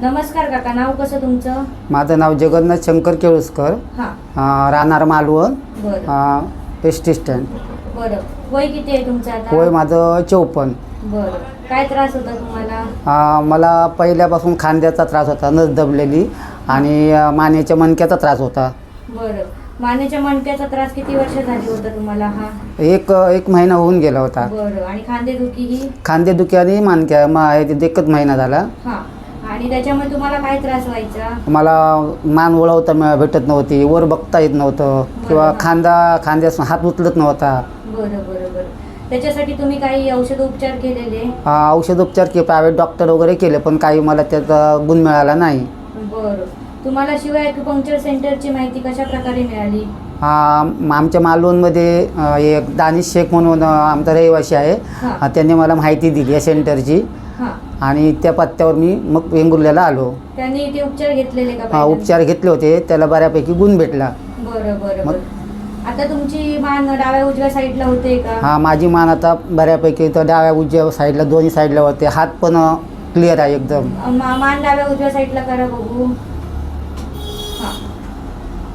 नमस्कार काका नाव कसं तुमचं? माझं नाव जगन्नाथ शंकर केळुसकर. हां. अं, राहणार मालवण. बरं. स्टँड बरं. वय किती आहे तुमचं आता? वय माझं चौपन्न. बरं. काय त्रास होता तुम्हाला? अं, मला पहिल्यापासून खांद्याचा त्रास होता नस दबलेली आणि अं, मानेच्या मणक्याचा त्रास होता. बरं. मानेच्या मणक्याचा त्रास किती वर्ष झाली होता तुम्हाला हा? एक एक महिना होऊन गेला होता. बरं. आणि खांदेदुखी ही? खांदेदुखी आणि मानक्या मा एकच महिना झाला. हां. आणि त्याच्यामुळे तुम्हाला काय त्रास व्हायचा? मला मान वळवता मिळ- भेटत नव्हती वर बघता येत नव्हतं किंवा. खांदा खांद्यास हात उचलत नव्हता. बरं बरं बरं त्याच्यासाठी तुम्ही काही औषध उपचार केलेले? अं, औषधोपचार के प्रायव्हेट डॉक्टर वगैरे केले पण काही मला त्याचा गुण मिळाला नाही. बरं. तुम्हाला शिवाय ॲक्युपंक्चर सेंटरची माहिती कशा प्रकारे मिळाली? आमच्या मालवणमध्ये एक दानिश शेख म्हणून आमचा रहिवासी आहे. त्यांनी मला माहिती दिली या सेंटरची. आणि त्या पत्त्यावर मी मग वेंगुर्ल्याला आलो. त्यांनी उपचार घेतलेले का? उपचार घेतले होते. त्याला बऱ्यापैकी गुण भेटला. मग- आता तुमची मान डाव्या उजव्या साईडला होते का? हा माझी मान आता बऱ्यापैकी तर डाव्या उजव्या साईडला दोन्ही साईडला होते. हात पण क्लिअर आहे एकदम. मान डाव्या उजव्या साईडला करा बघू.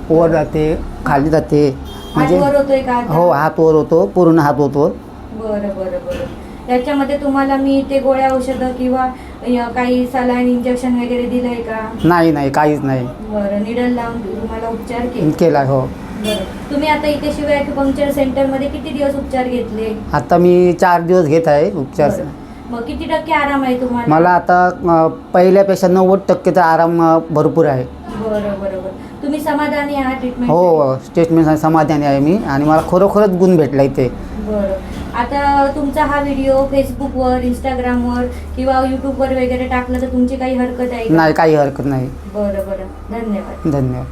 वर जाते खाली जाते. हात म्हणजे वर होतोय का आता? हो हात वर होतो पूर्ण हात होतो. बरं बरं बरं. त्याच्यामध्ये तुम्हाला मी ते गोळ्या औषधं किंवा अ, काही सलाईन इंजेक्शन वगैरे दिलंय का? नाही नाही काहीच नाही. बरं निडल लावून तुम्हाला उपचार केले. केला हो. बरं. तुम्ही आता इथे शिवाय ॲक्युपंक्चर सेंटरमध्ये किती दिवस उपचार घेतले? आता मी चार दिवस घेत आहे उपचार. बरं. मग किती टक्के आराम आहे तुम्हाला? मला आता अ, पहिल्यापेक्षा नव्वद टक्केचा आराम अ, भरपूर आहे. बरं बरं बरं. तुम्ही समाधानी आहात ट्रीटमेंट हो स्टेटमेंट समाधानी आहे मी. आणि मला खरोखरच गुण भेटला इथे. बरं. आता तुमचा हा व्हिडिओ फेसबुकवर इंस्टाग्रामवर किंवा यूट्यूबवर वगैरे टाकलं तर तुमची काही हरकत आहे का? नाही काही हरकत नाही. बरं बरं. धन्यवाद. धन्यवाद.